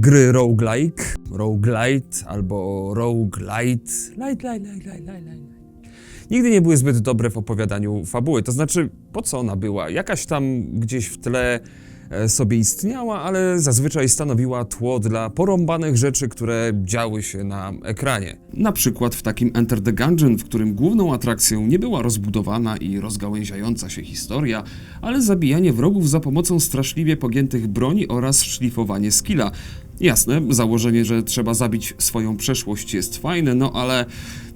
gry roguelike, roguelite albo roguelite, light, light, light, light, light, light. Nigdy nie były zbyt dobre w opowiadaniu fabuły. To znaczy, po co ona była? Jakaś tam gdzieś w tle e, sobie istniała, ale zazwyczaj stanowiła tło dla porąbanych rzeczy, które działy się na ekranie. Na przykład w takim Enter the Gungeon, w którym główną atrakcją nie była rozbudowana i rozgałęziająca się historia, ale zabijanie wrogów za pomocą straszliwie pogiętych broni oraz szlifowanie skilla. Jasne, założenie, że trzeba zabić swoją przeszłość jest fajne, no ale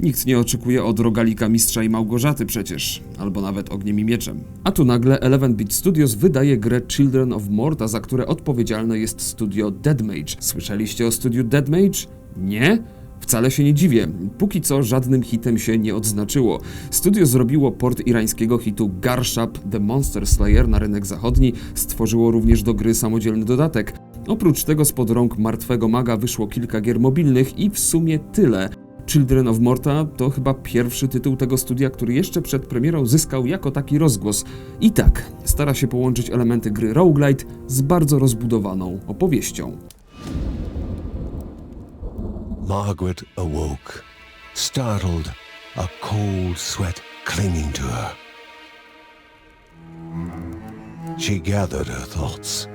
nikt nie oczekuje od rogalika mistrza i Małgorzaty przecież, albo nawet ogniem i mieczem. A tu nagle Eleven Beat Studios wydaje grę Children of Morta, za które odpowiedzialne jest studio Deadmage. Słyszeliście o studiu Deadmage? Nie? Wcale się nie dziwię. Póki co żadnym hitem się nie odznaczyło. Studio zrobiło port irańskiego hitu Garshap The Monster Slayer na rynek zachodni, stworzyło również do gry samodzielny dodatek. Oprócz tego spod rąk martwego maga wyszło kilka gier mobilnych i w sumie tyle. Children of Morta to chyba pierwszy tytuł tego studia, który jeszcze przed premierą zyskał jako taki rozgłos. I tak, stara się połączyć elementy gry roguelite z bardzo rozbudowaną opowieścią. Margaret awoke, startled, a cold sweat clinging to her. She gathered her thoughts.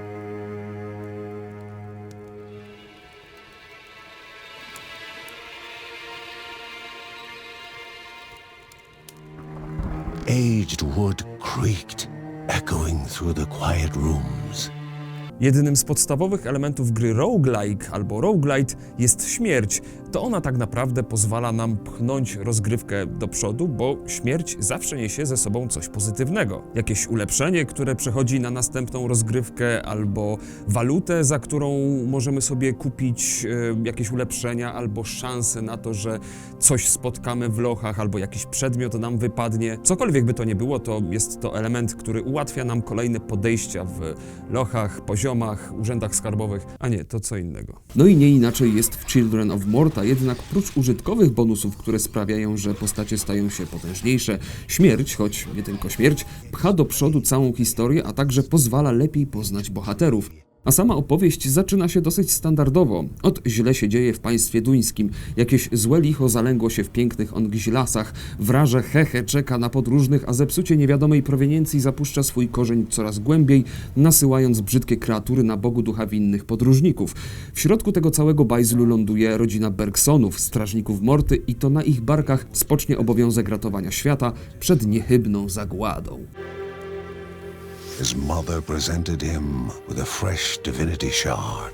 Aged wood creaked, echoing through the quiet rooms. Jednym z podstawowych elementów gry roguelike albo roguelite jest śmierć. To ona tak naprawdę pozwala nam pchnąć rozgrywkę do przodu, bo śmierć zawsze niesie ze sobą coś pozytywnego. Jakieś ulepszenie, które przechodzi na następną rozgrywkę, albo walutę, za którą możemy sobie kupić e, jakieś ulepszenia, albo szansę na to, że coś spotkamy w lochach, albo jakiś przedmiot nam wypadnie. Cokolwiek by to nie było, to jest to element, który ułatwia nam kolejne podejścia w lochach, poziomach, urzędach skarbowych, a nie, to co innego. No i nie inaczej jest w Children of Morta, jednak prócz użytkowych bonusów, które sprawiają, że postacie stają się potężniejsze, śmierć, choć nie tylko śmierć, pcha do przodu całą historię, a także pozwala lepiej poznać bohaterów. A sama opowieść zaczyna się dosyć standardowo. Od źle się dzieje w państwie duńskim. Jakieś złe licho zalęgło się w pięknych Ongźlasach. Wraże Hehe czeka na podróżnych, a zepsucie niewiadomej proweniencji zapuszcza swój korzeń coraz głębiej, nasyłając brzydkie kreatury na bogu ducha winnych podróżników. W środku tego całego bajzlu ląduje rodzina Bergsonów, strażników Morty i to na ich barkach spocznie obowiązek ratowania świata przed niechybną zagładą. His mother presented him with a fresh divinity shard.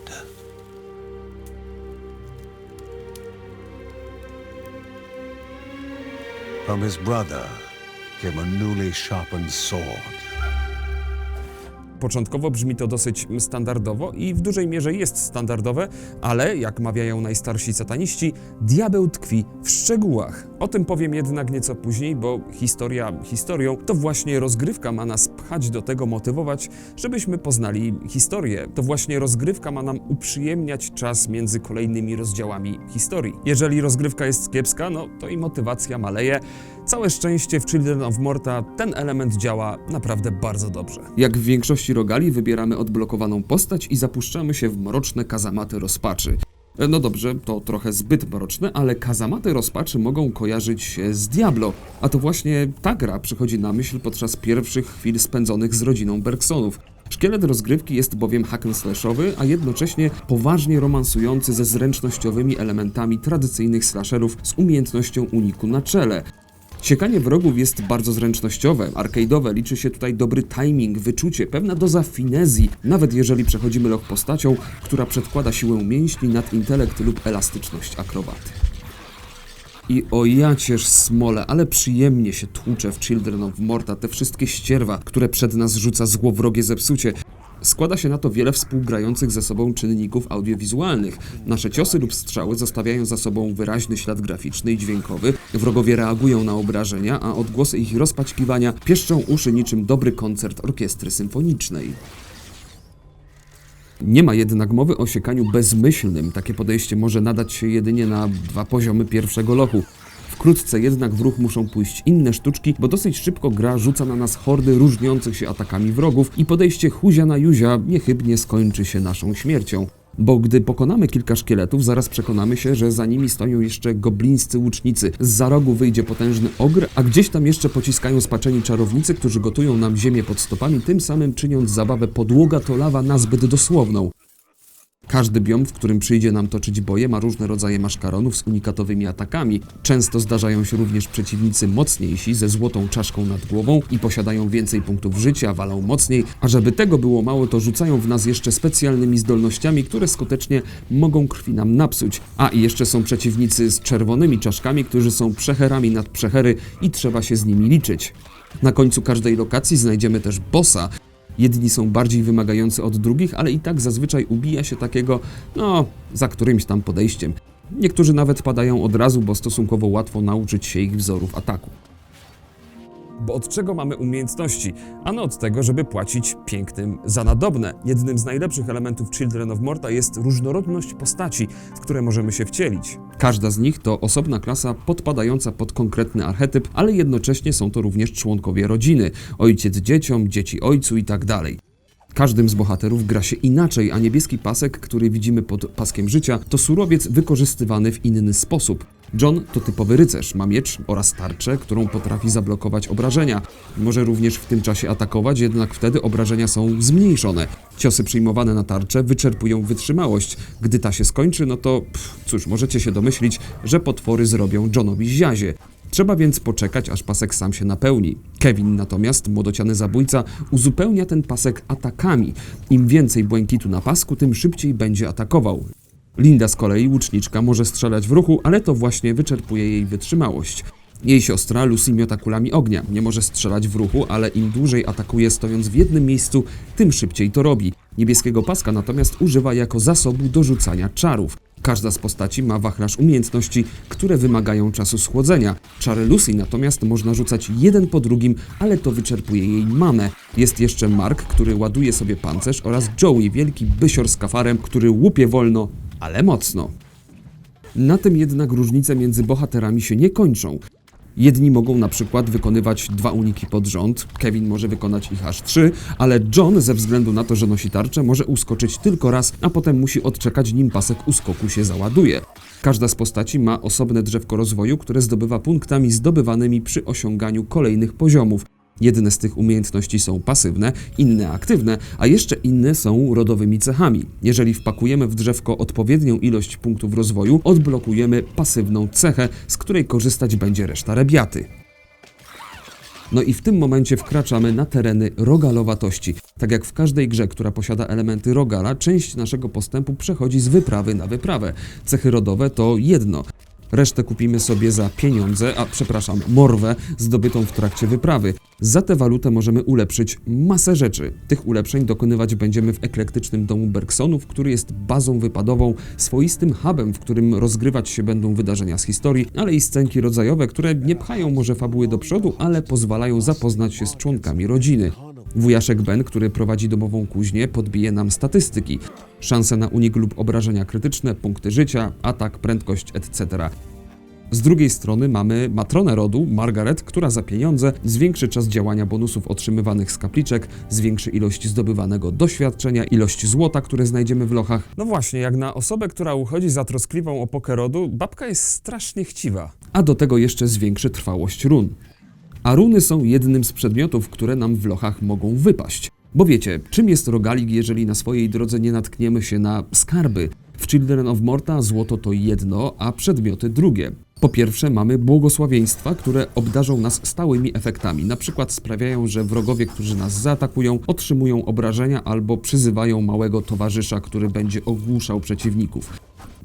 From his brother came a newly sharpened sword. Początkowo brzmi to dosyć standardowo i w dużej mierze jest standardowe, ale jak mawiają najstarsi sataniści, diabeł tkwi w szczegółach. O tym powiem jednak nieco później, bo historia historią, to właśnie rozgrywka ma nas pchać do tego, motywować, żebyśmy poznali historię. To właśnie rozgrywka ma nam uprzyjemniać czas między kolejnymi rozdziałami historii. Jeżeli rozgrywka jest kiepska, no to i motywacja maleje. Całe szczęście w Children of Morta ten element działa naprawdę bardzo dobrze. Jak w większości rogali wybieramy odblokowaną postać i zapuszczamy się w mroczne kazamaty rozpaczy. No dobrze, to trochę zbyt mroczne, ale kazamaty rozpaczy mogą kojarzyć się z Diablo, a to właśnie ta gra przychodzi na myśl podczas pierwszych chwil spędzonych z rodziną Bergsonów. Szkielet rozgrywki jest bowiem hack slashowy, a jednocześnie poważnie romansujący ze zręcznościowymi elementami tradycyjnych slasherów z umiejętnością uniku na czele. Siekanie wrogów jest bardzo zręcznościowe, arcade'owe, liczy się tutaj dobry timing, wyczucie, pewna doza finezji, nawet jeżeli przechodzimy loch postacią, która przedkłada siłę mięśni nad intelekt lub elastyczność akrobaty. I o jacież smole, ale przyjemnie się tłucze w Children of Morta te wszystkie ścierwa, które przed nas rzuca złowrogie zepsucie. Składa się na to wiele współgrających ze sobą czynników audiowizualnych. Nasze ciosy lub strzały zostawiają za sobą wyraźny ślad graficzny i dźwiękowy, wrogowie reagują na obrażenia, a odgłosy ich rozpaćkiwania pieszczą uszy niczym dobry koncert orkiestry symfonicznej. Nie ma jednak mowy o siekaniu bezmyślnym. Takie podejście może nadać się jedynie na dwa poziomy pierwszego lochu. Wkrótce jednak w ruch muszą pójść inne sztuczki, bo dosyć szybko gra rzuca na nas hordy różniących się atakami wrogów i podejście huzia na juzia niechybnie skończy się naszą śmiercią. Bo gdy pokonamy kilka szkieletów, zaraz przekonamy się, że za nimi stoją jeszcze goblińscy łucznicy. Z za rogu wyjdzie potężny ogr, a gdzieś tam jeszcze pociskają spaczeni czarownicy, którzy gotują nam ziemię pod stopami, tym samym czyniąc zabawę podłoga to lawa nazbyt dosłowną. Każdy biom, w którym przyjdzie nam toczyć boje, ma różne rodzaje maszkaronów z unikatowymi atakami. Często zdarzają się również przeciwnicy mocniejsi, ze złotą czaszką nad głową i posiadają więcej punktów życia, walą mocniej, a żeby tego było mało, to rzucają w nas jeszcze specjalnymi zdolnościami, które skutecznie mogą krwi nam napsuć. A i jeszcze są przeciwnicy z czerwonymi czaszkami, którzy są przecherami nad przechery i trzeba się z nimi liczyć. Na końcu każdej lokacji znajdziemy też bossa, Jedni są bardziej wymagający od drugich, ale i tak zazwyczaj ubija się takiego, no, za którymś tam podejściem. Niektórzy nawet padają od razu, bo stosunkowo łatwo nauczyć się ich wzorów ataku. Bo od czego mamy umiejętności? Ano od tego, żeby płacić pięknym za nadobne. Jednym z najlepszych elementów Children of Morta jest różnorodność postaci, w które możemy się wcielić. Każda z nich to osobna klasa podpadająca pod konkretny archetyp, ale jednocześnie są to również członkowie rodziny. Ojciec dzieciom, dzieci ojcu i tak dalej. Każdym z bohaterów gra się inaczej, a niebieski pasek, który widzimy pod paskiem życia, to surowiec wykorzystywany w inny sposób. John to typowy rycerz, ma miecz oraz tarczę, którą potrafi zablokować obrażenia. Może również w tym czasie atakować, jednak wtedy obrażenia są zmniejszone. Ciosy przyjmowane na tarczę wyczerpują wytrzymałość. Gdy ta się skończy, no to pff, cóż, możecie się domyślić, że potwory zrobią Johnowi ziazie. Trzeba więc poczekać, aż pasek sam się napełni. Kevin natomiast, młodociany zabójca, uzupełnia ten pasek atakami. Im więcej błękitu na pasku, tym szybciej będzie atakował. Linda z kolei, łuczniczka, może strzelać w ruchu, ale to właśnie wyczerpuje jej wytrzymałość. Jej siostra Lucy miota kulami ognia. Nie może strzelać w ruchu, ale im dłużej atakuje stojąc w jednym miejscu, tym szybciej to robi. Niebieskiego paska natomiast używa jako zasobu do rzucania czarów. Każda z postaci ma wachlarz umiejętności, które wymagają czasu schłodzenia. Czary Lucy natomiast można rzucać jeden po drugim, ale to wyczerpuje jej manę. Jest jeszcze Mark, który ładuje sobie pancerz oraz Joey, wielki bysior z kafarem, który łupie wolno, ale mocno. Na tym jednak różnice między bohaterami się nie kończą. Jedni mogą na przykład wykonywać dwa uniki pod rząd, Kevin może wykonać ich aż trzy, ale John ze względu na to, że nosi tarczę, może uskoczyć tylko raz, a potem musi odczekać nim pasek uskoku się załaduje. Każda z postaci ma osobne drzewko rozwoju, które zdobywa punktami zdobywanymi przy osiąganiu kolejnych poziomów. Jedne z tych umiejętności są pasywne, inne aktywne, a jeszcze inne są rodowymi cechami. Jeżeli wpakujemy w drzewko odpowiednią ilość punktów rozwoju, odblokujemy pasywną cechę, z której korzystać będzie reszta rebiaty. No i w tym momencie wkraczamy na tereny rogalowatości. Tak jak w każdej grze, która posiada elementy rogala, część naszego postępu przechodzi z wyprawy na wyprawę. Cechy rodowe to jedno. Resztę kupimy sobie za pieniądze, a przepraszam, morwę zdobytą w trakcie wyprawy. Za tę walutę możemy ulepszyć masę rzeczy. Tych ulepszeń dokonywać będziemy w eklektycznym domu Bergsonów, który jest bazą wypadową, swoistym hubem, w którym rozgrywać się będą wydarzenia z historii, ale i scenki rodzajowe, które nie pchają może fabuły do przodu, ale pozwalają zapoznać się z członkami rodziny. Wujaszek Ben, który prowadzi domową kuźnię, podbije nam statystyki. Szanse na unik lub obrażenia krytyczne, punkty życia, atak, prędkość, etc. Z drugiej strony mamy matronę rodu, Margaret, która za pieniądze zwiększy czas działania bonusów otrzymywanych z kapliczek, zwiększy ilość zdobywanego doświadczenia, ilość złota, które znajdziemy w lochach. No właśnie, jak na osobę, która uchodzi za troskliwą opokę rodu, babka jest strasznie chciwa. A do tego jeszcze zwiększy trwałość run. A runy są jednym z przedmiotów, które nam w lochach mogą wypaść. Bo wiecie, czym jest rogalik, jeżeli na swojej drodze nie natkniemy się na skarby? W Children of Morta złoto to jedno, a przedmioty drugie. Po pierwsze mamy błogosławieństwa, które obdarzą nas stałymi efektami. Na przykład sprawiają, że wrogowie, którzy nas zaatakują, otrzymują obrażenia albo przyzywają małego towarzysza, który będzie ogłuszał przeciwników.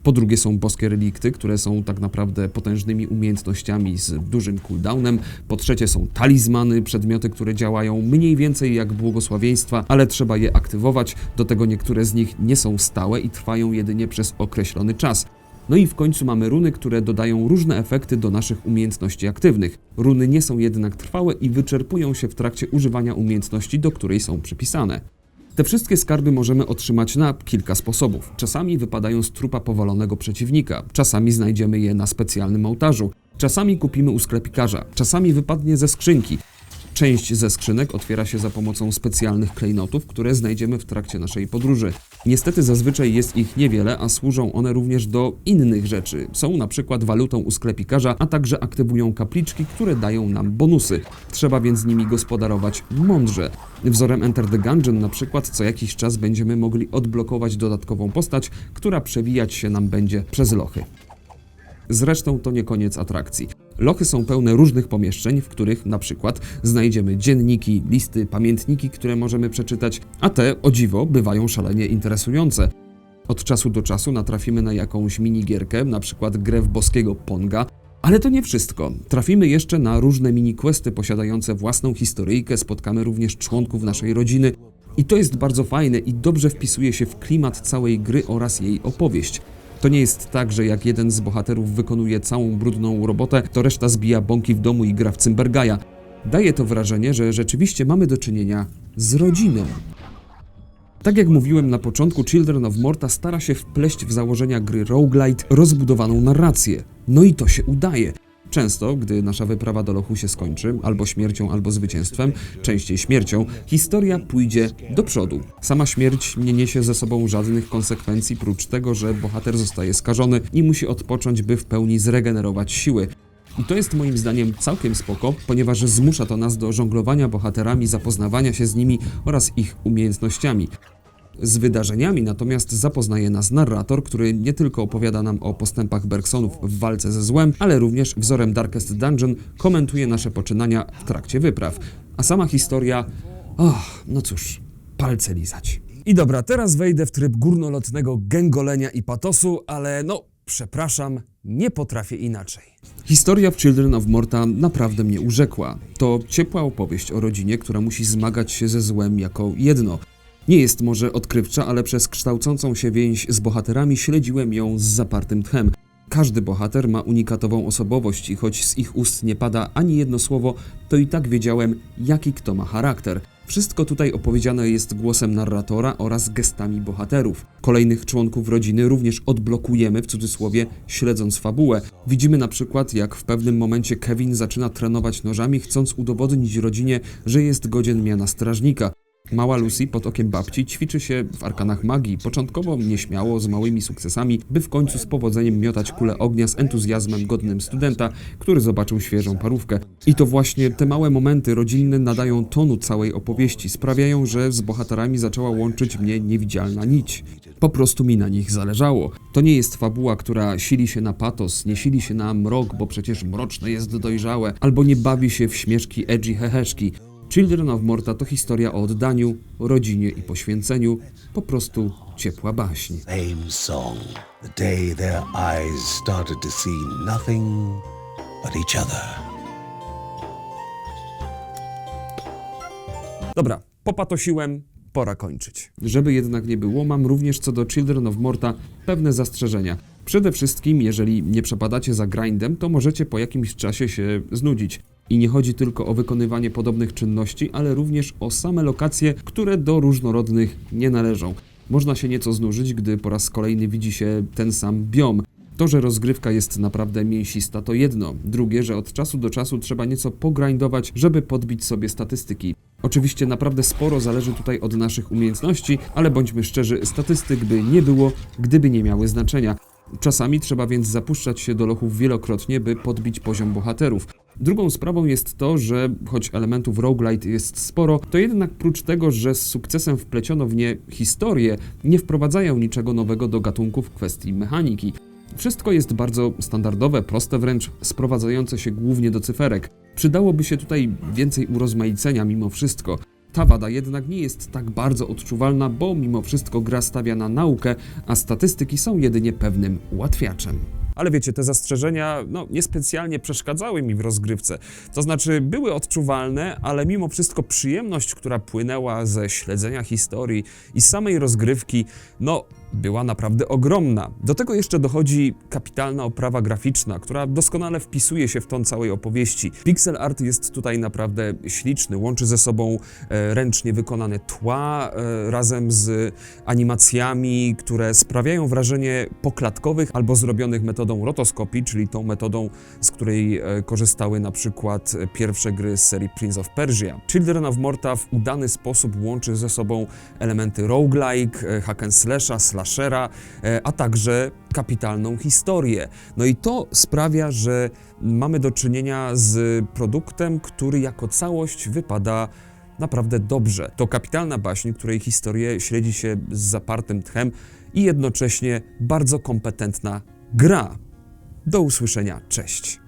Po drugie są boskie relikty, które są tak naprawdę potężnymi umiejętnościami z dużym cooldownem. Po trzecie są talizmany, przedmioty, które działają mniej więcej jak błogosławieństwa, ale trzeba je aktywować. Do tego niektóre z nich nie są stałe i trwają jedynie przez określony czas. No i w końcu mamy runy, które dodają różne efekty do naszych umiejętności aktywnych. Runy nie są jednak trwałe i wyczerpują się w trakcie używania umiejętności, do której są przypisane. Te wszystkie skarby możemy otrzymać na kilka sposobów. Czasami wypadają z trupa powalonego przeciwnika, czasami znajdziemy je na specjalnym ołtarzu, czasami kupimy u sklepikarza, czasami wypadnie ze skrzynki. Część ze skrzynek otwiera się za pomocą specjalnych klejnotów, które znajdziemy w trakcie naszej podróży. Niestety zazwyczaj jest ich niewiele, a służą one również do innych rzeczy. Są na przykład walutą u sklepikarza, a także aktywują kapliczki, które dają nam bonusy. Trzeba więc nimi gospodarować mądrze. Wzorem Enter the Gungeon na przykład co jakiś czas będziemy mogli odblokować dodatkową postać, która przewijać się nam będzie przez lochy. Zresztą to nie koniec atrakcji. Lochy są pełne różnych pomieszczeń, w których na przykład znajdziemy dzienniki, listy, pamiętniki, które możemy przeczytać, a te, o dziwo, bywają szalenie interesujące. Od czasu do czasu natrafimy na jakąś minigierkę, na przykład grę w boskiego Ponga, ale to nie wszystko. Trafimy jeszcze na różne mini-questy posiadające własną historyjkę, spotkamy również członków naszej rodziny i to jest bardzo fajne i dobrze wpisuje się w klimat całej gry oraz jej opowieść. To nie jest tak, że jak jeden z bohaterów wykonuje całą brudną robotę, to reszta zbija bąki w domu i gra w Cymbergaja. Daje to wrażenie, że rzeczywiście mamy do czynienia z rodziną. Tak jak mówiłem na początku, Children of Morta stara się wpleść w założenia gry roguelite rozbudowaną narrację. No i to się udaje. Często, gdy nasza wyprawa do lochu się skończy, albo śmiercią, albo zwycięstwem, częściej śmiercią, historia pójdzie do przodu. Sama śmierć nie niesie ze sobą żadnych konsekwencji, prócz tego, że bohater zostaje skażony i musi odpocząć, by w pełni zregenerować siły. I to jest moim zdaniem całkiem spoko, ponieważ zmusza to nas do żonglowania bohaterami, zapoznawania się z nimi oraz ich umiejętnościami. Z wydarzeniami natomiast zapoznaje nas narrator, który nie tylko opowiada nam o postępach Bergsonów w walce ze złem, ale również wzorem Darkest Dungeon komentuje nasze poczynania w trakcie wypraw. A sama historia... No cóż, palce lizać. I dobra, teraz wejdę w tryb górnolotnego gęgolenia i patosu, ale no, przepraszam, nie potrafię inaczej. Historia w Children of Morta naprawdę mnie urzekła. To ciepła opowieść o rodzinie, która musi zmagać się ze złem jako jedno. Nie jest może odkrywcza, ale przez kształcącą się więź z bohaterami śledziłem ją z zapartym tchem. Każdy bohater ma unikatową osobowość i choć z ich ust nie pada ani jedno słowo, to i tak wiedziałem, jaki kto ma charakter. Wszystko tutaj opowiedziane jest głosem narratora oraz gestami bohaterów. Kolejnych członków rodziny również odblokujemy, w cudzysłowie, śledząc fabułę. Widzimy na przykład, jak w pewnym momencie Kevin zaczyna trenować nożami, chcąc udowodnić rodzinie, że jest godzien miana strażnika. Mała Lucy pod okiem babci ćwiczy się w arkanach magii, początkowo nieśmiało, z małymi sukcesami, by w końcu z powodzeniem miotać kulę ognia z entuzjazmem godnym studenta, który zobaczył świeżą parówkę. I to właśnie te małe momenty rodzinne nadają tonu całej opowieści, sprawiają, że z bohaterami zaczęła łączyć mnie niewidzialna nić. Po prostu mi na nich zależało. To nie jest fabuła, która sili się na patos, nie sili się na mrok, bo przecież mroczne jest dojrzałe, albo nie bawi się w śmieszki edgy heheszki. Children of Morta to historia o oddaniu, rodzinie i poświęceniu, po prostu ciepła baśń. Same song. The day their eyes started to see nothing but each other. Dobra, popatosiłem, pora kończyć. Żeby jednak nie było, mam również co do Children of Morta pewne zastrzeżenia. Przede wszystkim, jeżeli nie przepadacie za grindem, to możecie po jakimś czasie się znudzić. I nie chodzi tylko o wykonywanie podobnych czynności, ale również o same lokacje, które do różnorodnych nie należą. Można się nieco znużyć, gdy po raz kolejny widzi się ten sam biom. To, że rozgrywka jest naprawdę mięsista, to jedno. Drugie, że od czasu do czasu trzeba nieco pogrindować, żeby podbić sobie statystyki. Oczywiście naprawdę sporo zależy tutaj od naszych umiejętności, ale bądźmy szczerzy, statystyk by nie było, gdyby nie miały znaczenia. Czasami trzeba więc zapuszczać się do lochów wielokrotnie, by podbić poziom bohaterów. Drugą sprawą jest to, że choć elementów roguelite jest sporo, to jednak prócz tego, że z sukcesem wpleciono w nie historię, nie wprowadzają niczego nowego do gatunku w kwestii mechaniki. Wszystko jest bardzo standardowe, proste wręcz, sprowadzające się głównie do cyferek. Przydałoby się tutaj więcej urozmaicenia mimo wszystko. Ta wada jednak nie jest tak bardzo odczuwalna, bo mimo wszystko gra stawia na naukę, a statystyki są jedynie pewnym ułatwiaczem. Ale wiecie, te zastrzeżenia no, niespecjalnie przeszkadzały mi w rozgrywce. To znaczy, były odczuwalne, ale mimo wszystko przyjemność, która płynęła ze śledzenia historii i samej rozgrywki, no, była naprawdę ogromna. Do tego jeszcze dochodzi kapitalna oprawa graficzna, która doskonale wpisuje się w ton całej opowieści. Pixel art jest tutaj naprawdę śliczny, łączy ze sobą e, ręcznie wykonane tła e, razem z animacjami, które sprawiają wrażenie poklatkowych albo zrobionych metodą rotoskopii, czyli tą metodą, z której e, korzystały na przykład pierwsze gry z serii Prince of Persia. Children of Morta w udany sposób łączy ze sobą elementy roguelike, e, hack and slasha, slashera, e, a także kapitalną historię. No i to sprawia, że mamy do czynienia z produktem, który jako całość wypada naprawdę dobrze. To kapitalna baśń, której historię śledzi się z zapartym tchem i jednocześnie bardzo kompetentna gra. Do usłyszenia, cześć.